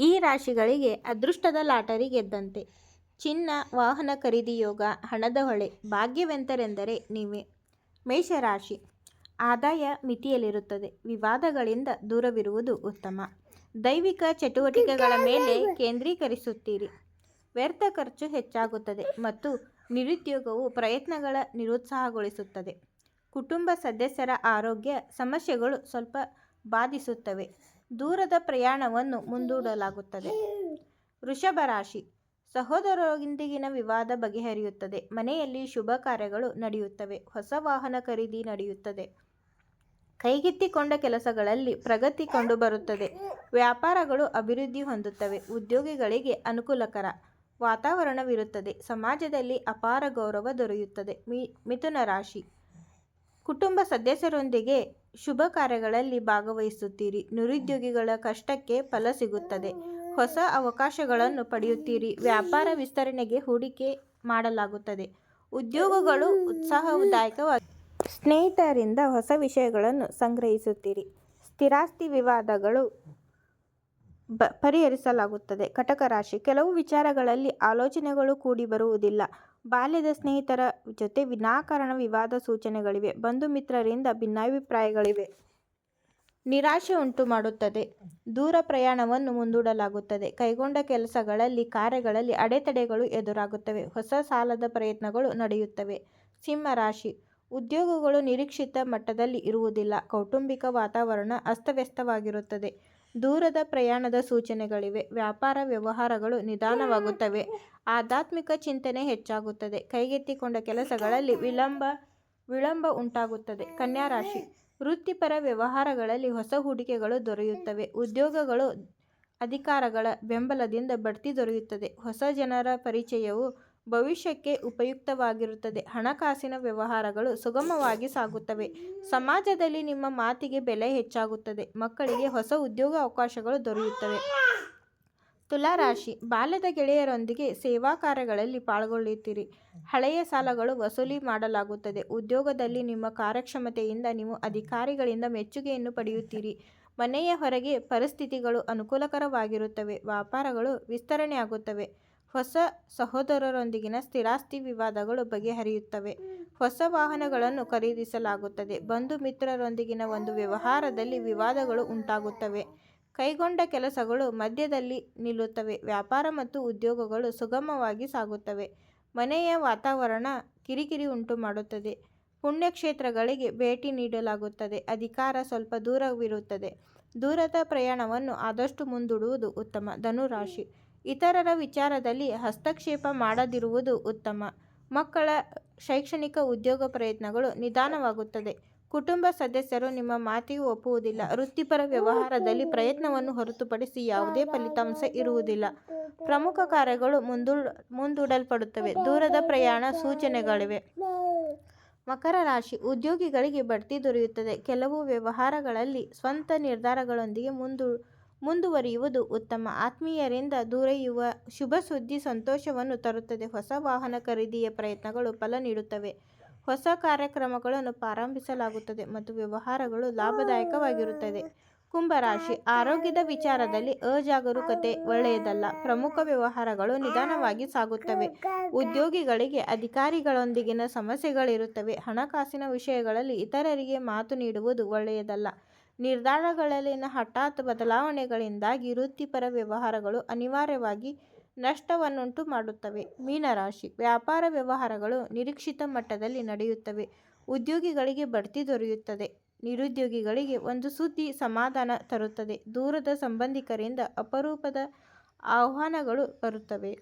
ಈ ರಾಶಿಗಳಿಗೆ ಅದೃಷ್ಟದ ಲಾಟರಿ ಗೆದ್ದಂತೆ. ಚಿನ್ನ, ವಾಹನ ಖರೀದಿ ಯೋಗ, ಹಣದ ಹೊಳೆ, ಭಾಗ್ಯವೆಂತರೆಂದರೆ ನೀವೇ. ಮೇಷರಾಶಿ. ಆದಾಯ ಮಿತಿಯಲ್ಲಿರುತ್ತದೆ. ವಿವಾದಗಳಿಂದ ದೂರವಿರುವುದು ಉತ್ತಮ. ದೈವಿಕ ಚಟುವಟಿಕೆಗಳ ಮೇಲೆ ಕೇಂದ್ರೀಕರಿಸುತ್ತೀರಿ. ವ್ಯರ್ಥ ಖರ್ಚು ಹೆಚ್ಚಾಗುತ್ತದೆ ಮತ್ತು ನಿರುದ್ಯೋಗವು ಪ್ರಯತ್ನಗಳ ನಿರುತ್ಸಾಹಗೊಳಿಸುತ್ತದೆ. ಕುಟುಂಬ ಸದಸ್ಯರ ಆರೋಗ್ಯ ಸಮಸ್ಯೆಗಳು ಸ್ವಲ್ಪ ಬಾಧಿಸುತ್ತವೆ. ದೂರದ ಪ್ರಯಾಣವನ್ನು ಮುಂದೂಡಲಾಗುತ್ತದೆ. ವೃಷಭ ರಾಶಿ. ಸಹೋದರರೊಂದಿಗಿನ ವಿವಾದ ಬಗೆಹರಿಯುತ್ತದೆ. ಮನೆಯಲ್ಲಿ ಶುಭ ಕಾರ್ಯಗಳು ನಡೆಯುತ್ತವೆ. ಹೊಸ ವಾಹನ ಖರೀದಿ ನಡೆಯುತ್ತದೆ. ಕೈಗೆತ್ತಿಕೊಂಡ ಕೆಲಸಗಳಲ್ಲಿ ಪ್ರಗತಿ ಕಂಡುಬರುತ್ತದೆ. ವ್ಯಾಪಾರಗಳು ಅಭಿವೃದ್ಧಿ ಹೊಂದುತ್ತವೆ. ಉದ್ಯೋಗಿಗಳಿಗೆ ಅನುಕೂಲಕರ ವಾತಾವರಣವಿರುತ್ತದೆ. ಸಮಾಜದಲ್ಲಿ ಅಪಾರ ಗೌರವ ದೊರೆಯುತ್ತದೆ. ಮಿ, ಮಿಥುನ ರಾಶಿ. ಕುಟುಂಬ ಸದಸ್ಯರೊಂದಿಗೆ ಶುಭ ಕಾರ್ಯಗಳಲ್ಲಿ ಭಾಗವಹಿಸುತ್ತೀರಿ. ನಿರುದ್ಯೋಗಿಗಳ ಕಷ್ಟಕ್ಕೆ ಫಲ ಸಿಗುತ್ತದೆ. ಹೊಸ ಅವಕಾಶಗಳನ್ನು ಪಡೆಯುತ್ತೀರಿ. ವ್ಯಾಪಾರ ವಿಸ್ತರಣೆಗೆ ಹೂಡಿಕೆ ಮಾಡಲಾಗುತ್ತದೆ. ಉದ್ಯೋಗಗಳು ಉತ್ಸಾಹದಾಯಕವಾಗಿ ಸ್ನೇಹಿತರಿಂದ ಹೊಸ ವಿಷಯಗಳನ್ನು ಸಂಗ್ರಹಿಸುತ್ತೀರಿ. ಸ್ಥಿರಾಸ್ತಿ ವಿವಾದಗಳು ಪರಿಹರಿಸಲಾಗುತ್ತದೆ. ಕಟಕ ರಾಶಿ. ಕೆಲವು ವಿಚಾರಗಳಲ್ಲಿ ಆಲೋಚನೆಗಳು ಕೂಡಿ ಬರುವುದಿಲ್ಲ. ಬಾಲ್ಯದ ಸ್ನೇಹಿತರ ಜೊತೆ ವಿನಾಕಾರಣ ವಿವಾದ ಸೂಚನೆಗಳಿವೆ. ಬಂಧು ಮಿತ್ರರಿಂದ ಭಿನ್ನಾಭಿಪ್ರಾಯಗಳಿವೆ. ನಿರಾಶೆ ಉಂಟು ಮಾಡುತ್ತದೆ. ದೂರ ಪ್ರಯಾಣವನ್ನು ಮುಂದೂಡಲಾಗುತ್ತದೆ. ಕೈಗೊಂಡ ಕೆಲಸಗಳಲ್ಲಿ, ಕಾರ್ಯಗಳಲ್ಲಿ ಅಡೆತಡೆಗಳು ಎದುರಾಗುತ್ತವೆ. ಹೊಸ ಸಾಲದ ಪ್ರಯತ್ನಗಳು ನಡೆಯುತ್ತವೆ. ಸಿಂಹ ರಾಶಿ. ಉದ್ಯೋಗಗಳು ನಿರೀಕ್ಷಿತ ಮಟ್ಟದಲ್ಲಿ ಇರುವುದಿಲ್ಲ. ಕೌಟುಂಬಿಕ ವಾತಾವರಣ ಅಸ್ತವ್ಯಸ್ತವಾಗಿರುತ್ತದೆ. ದೂರದ ಪ್ರಯಾಣದ ಸೂಚನೆಗಳಿವೆ. ವ್ಯಾಪಾರ ವ್ಯವಹಾರಗಳು ನಿಧಾನವಾಗುತ್ತವೆ. ಆಧ್ಯಾತ್ಮಿಕ ಚಿಂತನೆ ಹೆಚ್ಚಾಗುತ್ತದೆ. ಕೈಗೆತ್ತಿಕೊಂಡ ಕೆಲಸಗಳಲ್ಲಿ ವಿಳಂಬ ವಿಳಂಬ ಉಂಟಾಗುತ್ತದೆ. ಕನ್ಯಾ ರಾಶಿ. ವೃತ್ತಿಪರ ವ್ಯವಹಾರಗಳಲ್ಲಿ ಹೊಸ ಹೂಡಿಕೆಗಳು ದೊರೆಯುತ್ತವೆ. ಉದ್ಯೋಗಗಳು ಅಧಿಕಾರಗಳ ಬೆಂಬಲದಿಂದ ಬಡ್ತಿ ದೊರೆಯುತ್ತದೆ. ಹೊಸ ಜನರ ಪರಿಚಯವು ಭವಿಷ್ಯಕ್ಕೆ ಉಪಯುಕ್ತವಾಗಿರುತ್ತದೆ. ಹಣಕಾಸಿನ ವ್ಯವಹಾರಗಳು ಸುಗಮವಾಗಿ ಸಾಗುತ್ತವೆ. ಸಮಾಜದಲ್ಲಿ ನಿಮ್ಮ ಮಾತಿಗೆ ಬೆಲೆ ಹೆಚ್ಚಾಗುತ್ತದೆ. ಮಕ್ಕಳಿಗೆ ಹೊಸ ಉದ್ಯೋಗ ಅವಕಾಶಗಳು ದೊರೆಯುತ್ತವೆ. ತುಲಾ ರಾಶಿ ಬಾಲ್ಯದ ಗೆಳೆಯರೊಂದಿಗೆ ಸೇವಾ ಕಾರ್ಯಗಳಲ್ಲಿ ಪಾಲ್ಗೊಳ್ಳುತ್ತೀರಿ. ಹಳೆಯ ಸಾಲಗಳು ವಸೂಲಿ ಮಾಡಲಾಗುತ್ತದೆ. ಉದ್ಯೋಗದಲ್ಲಿ ನಿಮ್ಮ ಕಾರ್ಯಕ್ಷಮತೆಯಿಂದ ನೀವು ಅಧಿಕಾರಿಗಳಿಂದ ಮೆಚ್ಚುಗೆಯನ್ನು ಪಡೆಯುತ್ತೀರಿ. ಮನೆಯ ಹೊರಗೆ ಪರಿಸ್ಥಿತಿಗಳು ಅನುಕೂಲಕರವಾಗಿರುತ್ತವೆ. ವ್ಯಾಪಾರಗಳು ವಿಸ್ತರಣೆಯಾಗುತ್ತವೆ. ಹೊಸ ಸಹೋದರರೊಂದಿಗಿನ ಸ್ಥಿರಾಸ್ತಿ ವಿವಾದಗಳು ಬಗೆಹರಿಯುತ್ತವೆ. ಹೊಸ ವಾಹನಗಳನ್ನು ಖರೀದಿಸಲಾಗುತ್ತದೆ. ಬಂಧು ಮಿತ್ರರೊಂದಿಗಿನ ಒಂದು ವ್ಯವಹಾರದಲ್ಲಿ ವಿವಾದಗಳು ಉಂಟಾಗುತ್ತವೆ. ಕೈಗೊಂಡ ಕೆಲಸಗಳು ಮಧ್ಯದಲ್ಲಿ ನಿಲ್ಲುತ್ತವೆ. ವ್ಯಾಪಾರ ಮತ್ತು ಉದ್ಯೋಗಗಳು ಸುಗಮವಾಗಿ ಸಾಗುತ್ತವೆ. ಮನೆಯ ವಾತಾವರಣ ಕಿರಿಕಿರಿ ಉಂಟು ಮಾಡುತ್ತದೆ ಪುಣ್ಯಕ್ಷೇತ್ರಗಳಿಗೆ ಭೇಟಿ ನೀಡಲಾಗುತ್ತದೆ. ಅಧಿಕಾರ ಸ್ವಲ್ಪ ದೂರವಿರುತ್ತದೆ. ದೂರದ ಪ್ರಯಾಣವನ್ನು ಆದಷ್ಟು ಮುಂದೂಡುವುದು ಉತ್ತಮ. ಧನುರಾಶಿ. ಇತರರ ವಿಚಾರದಲ್ಲಿ ಹಸ್ತಕ್ಷೇಪ ಮಾಡದಿರುವುದು ಉತ್ತಮ. ಮಕ್ಕಳ ಶೈಕ್ಷಣಿಕ ಉದ್ಯೋಗ ಪ್ರಯತ್ನಗಳು ನಿಧಾನವಾಗುತ್ತದೆ. ಕುಟುಂಬ ಸದಸ್ಯರು ನಿಮ್ಮ ಮಾತಿಗೂ ಒಪ್ಪುವುದಿಲ್ಲ. ವೃತ್ತಿಪರ ವ್ಯವಹಾರದಲ್ಲಿ ಪ್ರಯತ್ನವನ್ನು ಹೊರತುಪಡಿಸಿ ಯಾವುದೇ ಫಲಿತಾಂಶ ಇರುವುದಿಲ್ಲ. ಪ್ರಮುಖ ಕಾರ್ಯಗಳು ಮುಂದೂ ಮುಂದೂಡಲ್ಪಡುತ್ತವೆ. ದೂರದ ಪ್ರಯಾಣ ಸೂಚನೆಗಳಿವೆ. ಮಕರ ರಾಶಿ ಉದ್ಯೋಗಿಗಳಿಗೆ ಬಡ್ತಿ ದೊರೆಯುತ್ತದೆ. ಕೆಲವು ವ್ಯವಹಾರಗಳಲ್ಲಿ ಸ್ವಂತ ನಿರ್ಧಾರಗಳೊಂದಿಗೆ ಮುಂದು ಮುಂದುವರಿಯುವುದು ಉತ್ತಮ. ಆತ್ಮೀಯರಿಂದ ದೂರೆಯುವ ಶುಭ ಸುದ್ದಿ ಸಂತೋಷವನ್ನು ತರುತ್ತದೆ. ಹೊಸ ವಾಹನ ಖರೀದಿಯ ಪ್ರಯತ್ನಗಳು ಫಲ ನೀಡುತ್ತವೆ. ಹೊಸ ಕಾರ್ಯಕ್ರಮಗಳನ್ನು ಪ್ರಾರಂಭಿಸಲಾಗುತ್ತದೆ ಮತ್ತು ವ್ಯವಹಾರಗಳು ಲಾಭದಾಯಕವಾಗಿರುತ್ತದೆ ಕುಂಭರಾಶಿ ಆರೋಗ್ಯದ ವಿಚಾರದಲ್ಲಿ ಅಜಾಗರೂಕತೆ ಒಳ್ಳೆಯದಲ್ಲ. ಪ್ರಮುಖ ವ್ಯವಹಾರಗಳು ನಿಧಾನವಾಗಿ ಸಾಗುತ್ತವೆ. ಉದ್ಯೋಗಿಗಳಿಗೆ ಅಧಿಕಾರಿಗಳೊಂದಿಗಿನ ಸಮಸ್ಯೆಗಳಿರುತ್ತವೆ. ಹಣಕಾಸಿನ ವಿಷಯಗಳಲ್ಲಿ ಇತರರಿಗೆ ಮಾತು ನೀಡುವುದು ಒಳ್ಳೆಯದಲ್ಲ. ನಿರ್ಧಾರಗಳಲ್ಲಿನ ಹಠಾತ್ ಬದಲಾವಣೆಗಳಿಂದಾಗಿ ವೃತ್ತಿಪರ ವ್ಯವಹಾರಗಳು ಅನಿವಾರ್ಯವಾಗಿ ನಷ್ಟವನ್ನುಂಟು ಮಾಡುತ್ತವೆ. ಮೀನರಾಶಿ. ವ್ಯಾಪಾರ ವ್ಯವಹಾರಗಳು ನಿರೀಕ್ಷಿತ ಮಟ್ಟದಲ್ಲಿ ನಡೆಯುತ್ತವೆ. ಉದ್ಯೋಗಿಗಳಿಗೆ ಬಡ್ತಿ ದೊರೆಯುತ್ತದೆ. ನಿರುದ್ಯೋಗಿಗಳಿಗೆ ಒಂದು ಸುದ್ದಿ ಸಮಾಧಾನ ತರುತ್ತದೆ. ದೂರದ ಸಂಬಂಧಿಕರಿಂದ ಅಪರೂಪದ ಆಹ್ವಾನಗಳು ಬರುತ್ತವೆ.